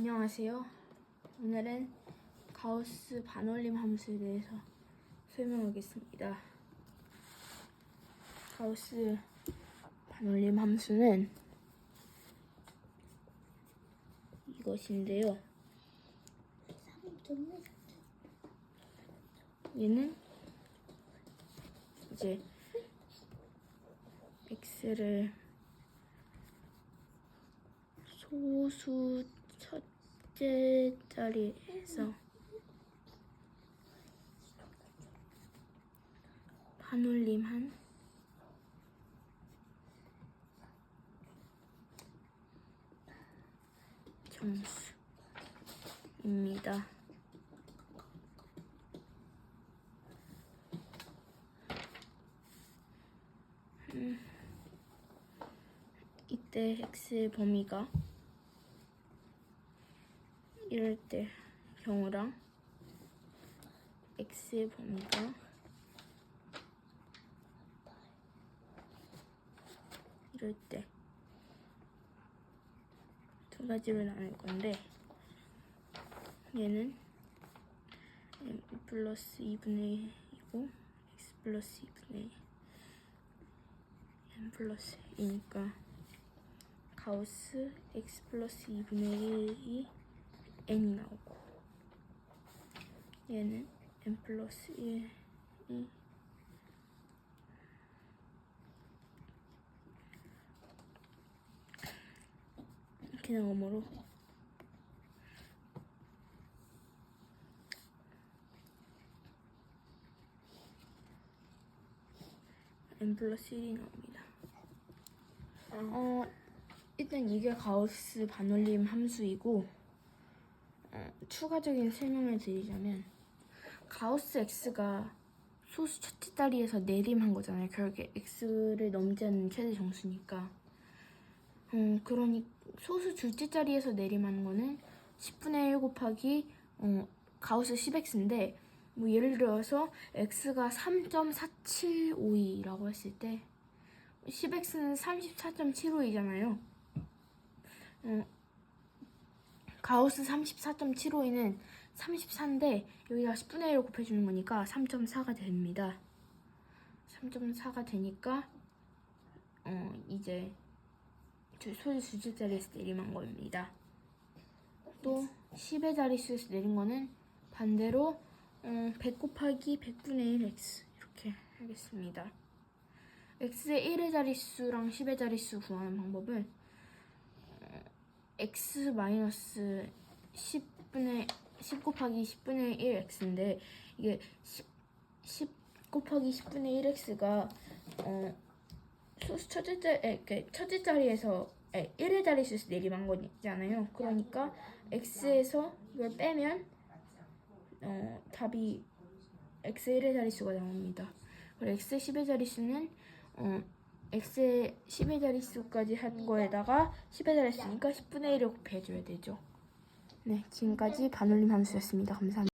안녕하세요. 오늘은 가우스 반올림 함수에 대해서 설명하겠습니다. 가우스 반올림 함수는 이것인데요. 얘는 이제 x를 소수 첫째 자리에서 반올림한 점수입니다. 음, 이때 x의 범위가 이럴 때 경우랑 x의 범위가 이럴 때 두 가지로 나눌 건데 얘는 m 플러스 2분의 1이고 x 플러스 2분의 n 플러스 1이니까 가우스 x 플러스 2분의 1이 n이 나오고 얘는 n 플러스 1이 이렇게 나오므로 n 플러스 1이 나옵니다. 어, 일단 이게 가우스 반올림 함수이고 어, 추가적인 설명을 드리자면 가우스 x가 소수 첫째 자리에서 내림한 거잖아요. 결국에 x를 넘지 않는 최대 정수니까. 음, 그러니 소수 둘째 자리에서 내림하는 거는 10분의 1 곱하기 어, 가우스 10x인데 뭐 예를 들어서 x가 3.4752라고 했을 때 10x는 34.752잖아요. 어, 가우스 34.752는 34인데 여기다 10분의 1을 곱해주는 거니까 3.4가 됩니다. 3.4가 되니까 어, 이제 주- 소수 둘째 자리에서 내림한 겁니다. 또 10의 자릿수에서 내린 거는 반대로 어, 100 곱하기 100분의 1x 이렇게 하겠습니다. x의 1의 자릿수랑 10의 자릿수 구하는 방법은 어, x 마이너스 10분의 10 곱하기 10분의 1x인데 이게 10, 10 곱하기 10분의 1x가 어, 소수 첫째 자 에, 그 첫째 자리에서 에, 1의 자릿수에서 내림한 거잖아요. 그러니까 x에서 이걸 빼면 어, 답이 x의 1의 자릿수가 나옵니다. 그리고 x의 10의 자릿수는 어, x의 10의 자릿수까지 한 거에다가 10의 자릿수니까 10분의 1을 곱해줘야 되죠. 네, 지금까지 반올림 함수였습니다. 감사합니다.